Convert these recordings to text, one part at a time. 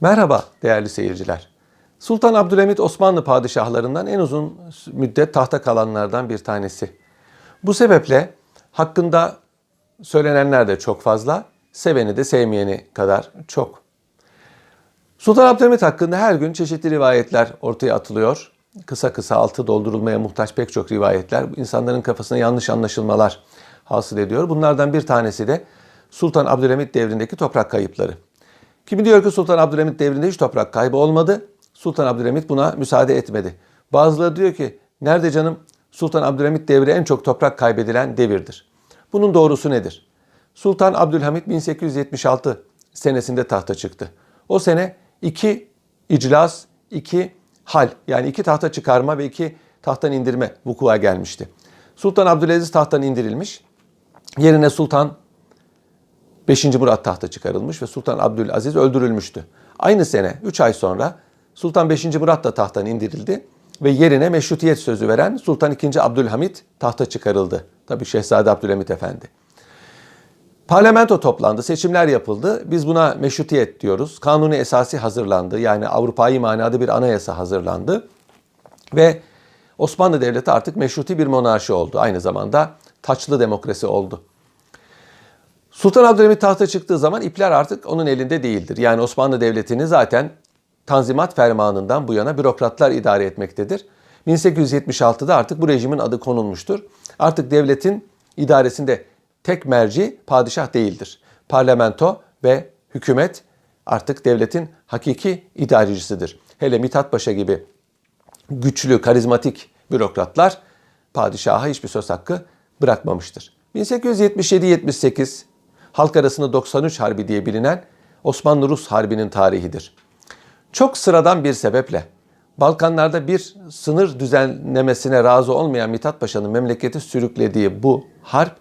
Merhaba değerli seyirciler. Sultan Abdülhamit Osmanlı padişahlarından en uzun müddet tahta kalanlardan bir tanesi. Bu sebeple hakkında söylenenler de çok fazla, seveni de sevmeyeni kadar çok. Sultan Abdülhamit hakkında her gün çeşitli rivayetler ortaya atılıyor. Kısa kısa altı doldurulmaya muhtaç pek çok rivayetler insanların kafasına yanlış anlaşılmalar hasıl ediyor. Bunlardan bir tanesi de Sultan Abdülhamit devrindeki toprak kayıpları. Kimi diyor ki Sultan Abdülhamit devrinde hiç toprak kaybı olmadı. Sultan Abdülhamit buna müsaade etmedi. Bazıları diyor ki nerede canım Sultan Abdülhamit devri en çok toprak kaybedilen devirdir. Bunun doğrusu nedir? Sultan Abdülhamit 1876 senesinde tahta çıktı. O sene iki iclas, iki hal yani iki tahta çıkarma ve iki tahttan indirme vuku'a gelmişti. Sultan Abdülaziz tahttan indirilmiş. Yerine Sultan 5. Murat tahta çıkarılmış ve Sultan Abdülaziz öldürülmüştü. Aynı sene 3 ay sonra Sultan 5. Murat da tahttan indirildi ve yerine meşrutiyet sözü veren Sultan II. Abdülhamit tahta çıkarıldı. Tabi Şehzade Abdülhamit Efendi. Parlamento toplandı, seçimler yapıldı. Biz buna meşrutiyet diyoruz. Kanuni esası hazırlandı. Yani Avrupa'yı manada bir anayasa hazırlandı. Ve Osmanlı Devleti artık meşruti bir monarşi oldu. Aynı zamanda taçlı demokrasi oldu. Sultan Abdülhamit tahta çıktığı zaman ipler artık onun elinde değildir. Yani Osmanlı Devleti'ni zaten Tanzimat Fermanı'ndan bu yana bürokratlar idare etmektedir. 1876'da artık bu rejimin adı konulmuştur. Artık devletin idaresinde tek merci padişah değildir. Parlamento ve hükümet artık devletin hakiki idarecisidir. Hele Mithat Paşa gibi güçlü, karizmatik bürokratlar padişaha hiçbir söz hakkı bırakmamıştır. 1877-78 halk arasında 93 Harbi diye bilinen Osmanlı-Rus Harbi'nin tarihidir. Çok sıradan bir sebeple Balkanlarda bir sınır düzenlemesine razı olmayan Mithat Paşa'nın memleketi sürüklediği bu harp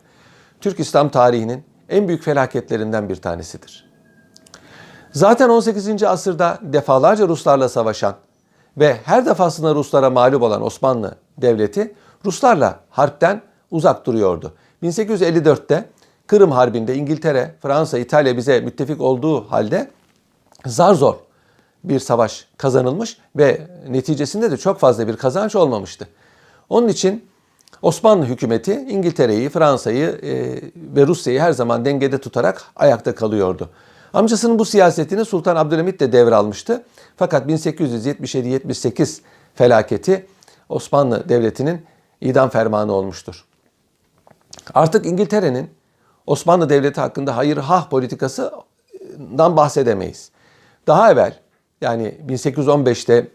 Türk İslam tarihinin en büyük felaketlerinden bir tanesidir. Zaten 18. asırda defalarca Ruslarla savaşan ve her defasında Ruslara mağlup olan Osmanlı Devleti Ruslarla harpten uzak duruyordu. 1854'te Kırım Harbi'nde İngiltere, Fransa, İtalya bize müttefik olduğu halde zar zor bir savaş kazanılmış ve neticesinde de çok fazla bir kazanç olmamıştı. Onun için Osmanlı hükümeti İngiltere'yi, Fransa'yı e, ve Rusya'yı her zaman dengede tutarak ayakta kalıyordu. Amcasının bu siyasetini Sultan Abdülhamit de devralmıştı. Fakat 1877-78 felaketi Osmanlı Devleti'nin idam fermanı olmuştur. Artık İngiltere'nin Osmanlı Devleti hakkında hayır hah politikasından bahsedemeyiz. Daha evvel yani 1815'te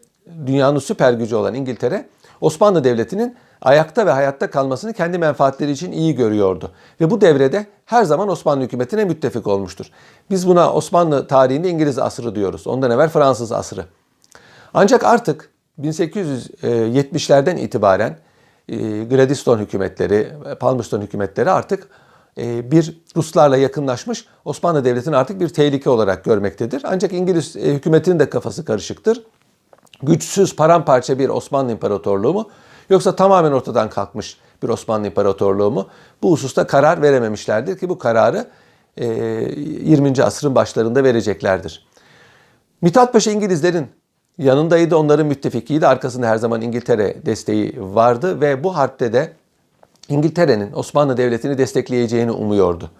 dünyanın süper gücü olan İngiltere Osmanlı Devleti'nin ayakta ve hayatta kalmasını kendi menfaatleri için iyi görüyordu. Ve bu devrede her zaman Osmanlı hükümetine müttefik olmuştur. Biz buna Osmanlı tarihinde İngiliz asrı diyoruz. Ondan evvel Fransız asrı. Ancak artık 1870'lerden itibaren e, Gladstone hükümetleri, Palmerston hükümetleri artık bir Ruslarla yakınlaşmış Osmanlı Devleti'ni artık bir tehlike olarak görmektedir. Ancak İngiliz e, hükümetinin de kafası karışıktır. Güçsüz, paramparça bir Osmanlı İmparatorluğu mu yoksa tamamen ortadan kalkmış bir Osmanlı İmparatorluğu mu? Bu hususta karar verememişlerdir ki bu kararı 20. asrın başlarında vereceklerdir. Mithat Paşa İngilizlerin yanındaydı, onların müttefikiydi. Arkasında her zaman İngiltere desteği vardı ve bu harpte de İngiltere'nin Osmanlı Devleti'ni destekleyeceğini umuyordu.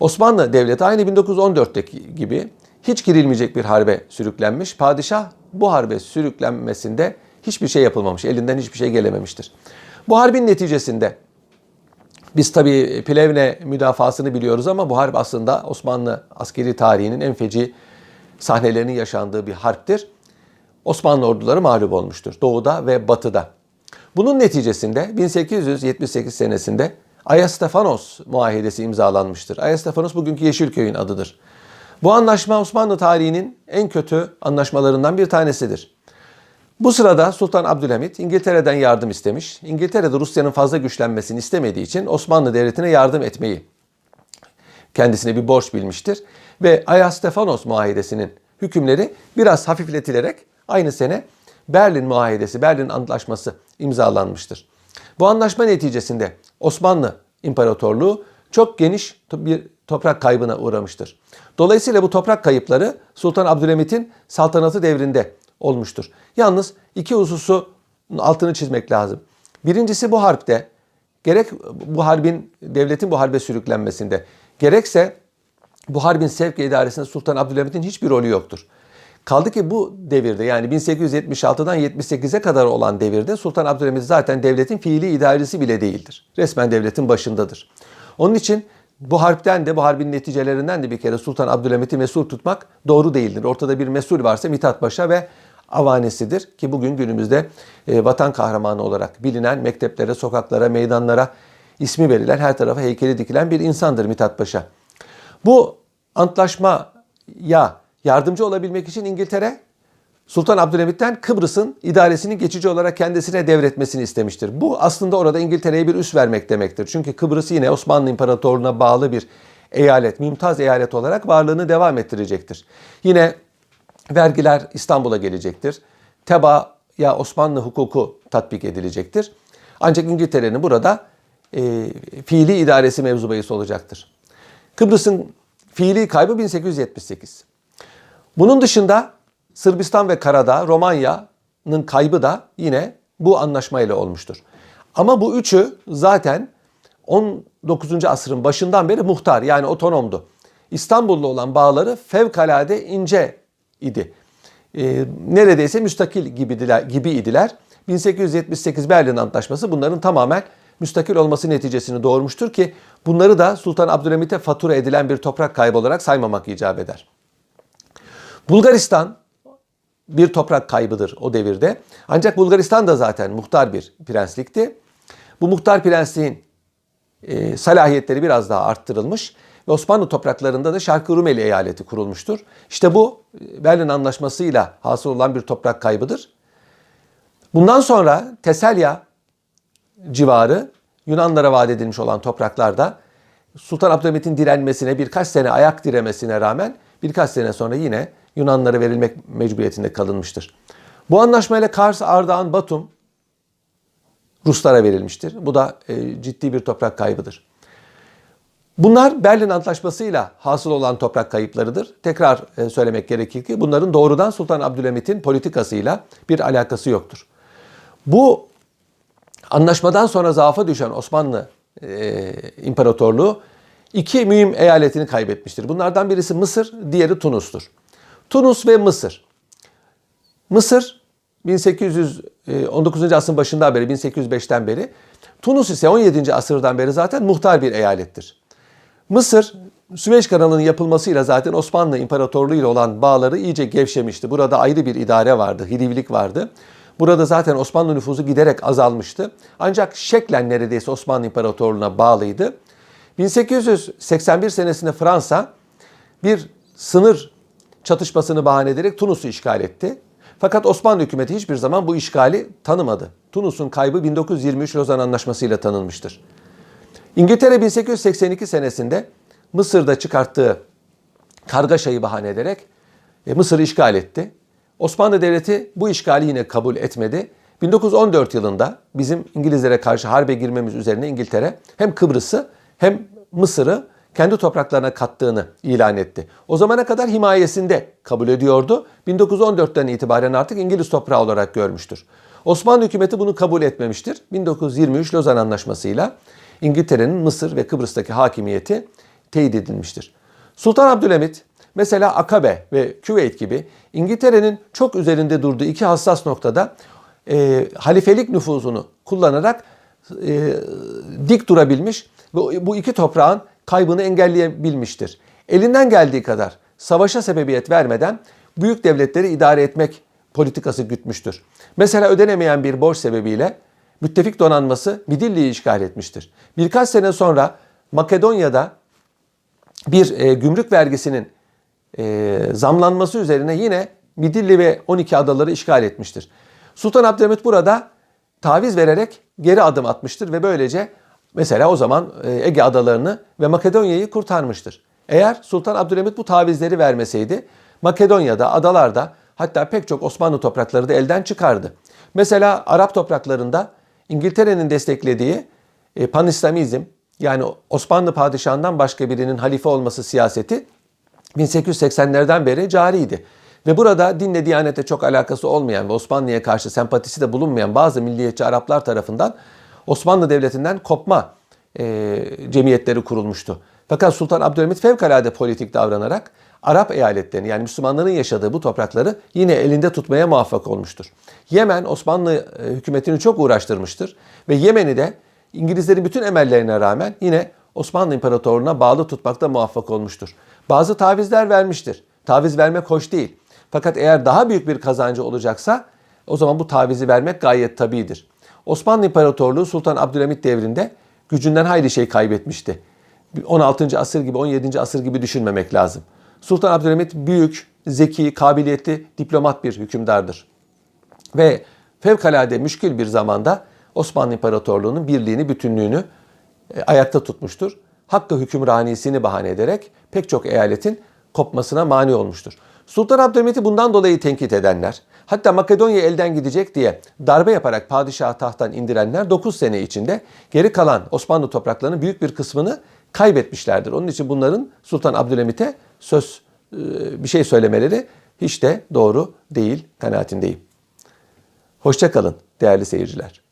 Osmanlı Devleti aynı 1914'teki gibi hiç girilmeyecek bir harbe sürüklenmiş. Padişah bu harbe sürüklenmesinde hiçbir şey yapılmamış. Elinden hiçbir şey gelememiştir. Bu harbin neticesinde biz tabii Plevne müdafasını biliyoruz ama bu harp aslında Osmanlı askeri tarihinin en feci sahnelerinin yaşandığı bir harptir. Osmanlı orduları mağlup olmuştur. Doğuda ve batıda. Bunun neticesinde 1878 senesinde Ayastefanos muahedesi imzalanmıştır. Ayastefanos bugünkü Yeşilköy'ün adıdır. Bu anlaşma Osmanlı tarihinin en kötü anlaşmalarından bir tanesidir. Bu sırada Sultan Abdülhamit İngiltere'den yardım istemiş. İngiltere'de Rusya'nın fazla güçlenmesini istemediği için Osmanlı Devleti'ne yardım etmeyi kendisine bir borç bilmiştir. Ve Ayastefanos muahedesinin hükümleri biraz hafifletilerek aynı sene Berlin Muahedesi, Berlin Antlaşması imzalanmıştır. Bu anlaşma neticesinde Osmanlı İmparatorluğu çok geniş bir toprak kaybına uğramıştır. Dolayısıyla bu toprak kayıpları Sultan Abdülhamit'in saltanatı devrinde olmuştur. Yalnız iki hususu altını çizmek lazım. Birincisi bu harpte gerek bu harbin devletin bu harbe sürüklenmesinde gerekse bu harbin sevk idaresinde Sultan Abdülhamit'in hiçbir rolü yoktur. Kaldı ki bu devirde yani 1876'dan 78'e kadar olan devirde Sultan Abdülhamit zaten devletin fiili idaresi bile değildir. Resmen devletin başındadır. Onun için bu harpten de bu harbin neticelerinden de bir kere Sultan Abdülhamit'i mesul tutmak doğru değildir. Ortada bir mesul varsa Mithat Paşa ve avanesidir ki bugün günümüzde e, vatan kahramanı olarak bilinen mekteplere, sokaklara, meydanlara ismi verilen her tarafa heykeli dikilen bir insandır Mithat Paşa. Bu antlaşmaya yardımcı olabilmek için İngiltere Sultan Abdülhamit'ten Kıbrıs'ın idaresini geçici olarak kendisine devretmesini istemiştir. Bu aslında orada İngiltere'ye bir üs vermek demektir. Çünkü Kıbrıs yine Osmanlı İmparatorluğu'na bağlı bir eyalet, mümtaz eyalet olarak varlığını devam ettirecektir. Yine vergiler İstanbul'a gelecektir. Tebaaya Osmanlı hukuku tatbik edilecektir. Ancak İngiltere'nin burada e, fiili idaresi mevzu olacaktır. Kıbrıs'ın fiili kaybı 1878. Bunun dışında Sırbistan ve Karadağ, Romanya'nın kaybı da yine bu anlaşmayla olmuştur. Ama bu üçü zaten 19. asrın başından beri muhtar yani otonomdu. İstanbul'la olan bağları fevkalade ince idi. E, neredeyse müstakil gibidiler, gibiydiler. 1878 Berlin Antlaşması bunların tamamen müstakil olması neticesini doğurmuştur ki bunları da Sultan Abdülhamit'e fatura edilen bir toprak kaybı olarak saymamak icap eder. Bulgaristan bir toprak kaybıdır o devirde. Ancak Bulgaristan da zaten muhtar bir prenslikti. Bu muhtar prensliğin e, salahiyetleri biraz daha arttırılmış ve Osmanlı topraklarında da Şarkı Rumeli eyaleti kurulmuştur. İşte bu e, Berlin Anlaşması'yla hasıl olan bir toprak kaybıdır. Bundan sonra Teselya civarı Yunanlara vaat edilmiş olan topraklarda Sultan Abdülhamit'in direnmesine birkaç sene ayak diremesine rağmen birkaç sene sonra yine Yunanlara verilmek mecburiyetinde kalınmıştır. Bu anlaşmayla Kars, Ardahan, Batum Ruslara verilmiştir. Bu da e, ciddi bir toprak kaybıdır. Bunlar Berlin Antlaşması'yla hasıl olan toprak kayıplarıdır. Tekrar e, söylemek gerekir ki bunların doğrudan Sultan Abdülhamit'in politikasıyla bir alakası yoktur. Bu anlaşmadan sonra zaafa düşen Osmanlı e, İmparatorluğu iki mühim eyaletini kaybetmiştir. Bunlardan birisi Mısır, diğeri Tunus'tur. Tunus ve Mısır. Mısır 1819. E, asrın başından beri 1805'ten beri Tunus ise 17. asırdan beri zaten muhtar bir eyalettir. Mısır Süveyş kanalının yapılmasıyla zaten Osmanlı İmparatorluğu ile olan bağları iyice gevşemişti. Burada ayrı bir idare vardı, Hilivlik vardı. Burada zaten Osmanlı nüfusu giderek azalmıştı. Ancak şeklen neredeyse Osmanlı İmparatorluğu'na bağlıydı. 1881 senesinde Fransa bir sınır çatışmasını bahane ederek Tunus'u işgal etti. Fakat Osmanlı hükümeti hiçbir zaman bu işgali tanımadı. Tunus'un kaybı 1923 Lozan Anlaşması ile tanınmıştır. İngiltere 1882 senesinde Mısır'da çıkarttığı kargaşayı bahane ederek e, Mısır'ı işgal etti. Osmanlı Devleti bu işgali yine kabul etmedi. 1914 yılında bizim İngilizlere karşı harbe girmemiz üzerine İngiltere hem Kıbrıs'ı hem Mısır'ı kendi topraklarına kattığını ilan etti. O zamana kadar himayesinde kabul ediyordu. 1914'ten itibaren artık İngiliz toprağı olarak görmüştür. Osmanlı hükümeti bunu kabul etmemiştir. 1923 Lozan Anlaşması'yla İngiltere'nin Mısır ve Kıbrıs'taki hakimiyeti teyit edilmiştir. Sultan Abdülhamit mesela Akabe ve Küveyt gibi İngiltere'nin çok üzerinde durduğu iki hassas noktada e, halifelik nüfuzunu kullanarak e, dik durabilmiş ve bu iki toprağın kaybını engelleyebilmiştir. Elinden geldiği kadar savaşa sebebiyet vermeden büyük devletleri idare etmek politikası gütmüştür. Mesela ödenemeyen bir borç sebebiyle müttefik donanması Midilli'yi işgal etmiştir. Birkaç sene sonra Makedonya'da bir e, gümrük vergisinin e, zamlanması üzerine yine Midilli ve 12 adaları işgal etmiştir. Sultan Abdülhamit burada taviz vererek geri adım atmıştır ve böylece mesela o zaman e, Ege adalarını ve Makedonya'yı kurtarmıştır. Eğer Sultan Abdülhamit bu tavizleri vermeseydi Makedonya'da, adalarda hatta pek çok Osmanlı toprakları da elden çıkardı. Mesela Arap topraklarında İngiltere'nin desteklediği e, panislamizm, yani Osmanlı padişahından başka birinin halife olması siyaseti 1880'lerden beri cariydi. Ve burada dinle diyanete çok alakası olmayan ve Osmanlı'ya karşı sempatisi de bulunmayan bazı milliyetçi Araplar tarafından Osmanlı Devleti'nden kopma e, cemiyetleri kurulmuştu. Fakat Sultan Abdülhamit fevkalade politik davranarak Arap eyaletlerini yani Müslümanların yaşadığı bu toprakları yine elinde tutmaya muvaffak olmuştur. Yemen Osmanlı e, hükümetini çok uğraştırmıştır ve Yemen'i de İngilizlerin bütün emellerine rağmen yine Osmanlı İmparatorluğu'na bağlı tutmakta muvaffak olmuştur. Bazı tavizler vermiştir. Taviz vermek hoş değil. Fakat eğer daha büyük bir kazancı olacaksa o zaman bu tavizi vermek gayet tabidir. Osmanlı İmparatorluğu Sultan Abdülhamit devrinde gücünden hayli şey kaybetmişti. 16. asır gibi 17. asır gibi düşünmemek lazım. Sultan Abdülhamit büyük, zeki, kabiliyetli, diplomat bir hükümdardır. Ve fevkalade müşkül bir zamanda Osmanlı İmparatorluğu'nun birliğini, bütünlüğünü e, ayakta tutmuştur. Hakkı hükümranisini bahane ederek pek çok eyaletin kopmasına mani olmuştur. Sultan Abdülhamit'i bundan dolayı tenkit edenler, hatta Makedonya elden gidecek diye darbe yaparak padişahı tahttan indirenler 9 sene içinde geri kalan Osmanlı topraklarının büyük bir kısmını kaybetmişlerdir. Onun için bunların Sultan Abdülhamit'e söz e, bir şey söylemeleri hiç de doğru değil kanaatindeyim. Hoşça kalın değerli seyirciler.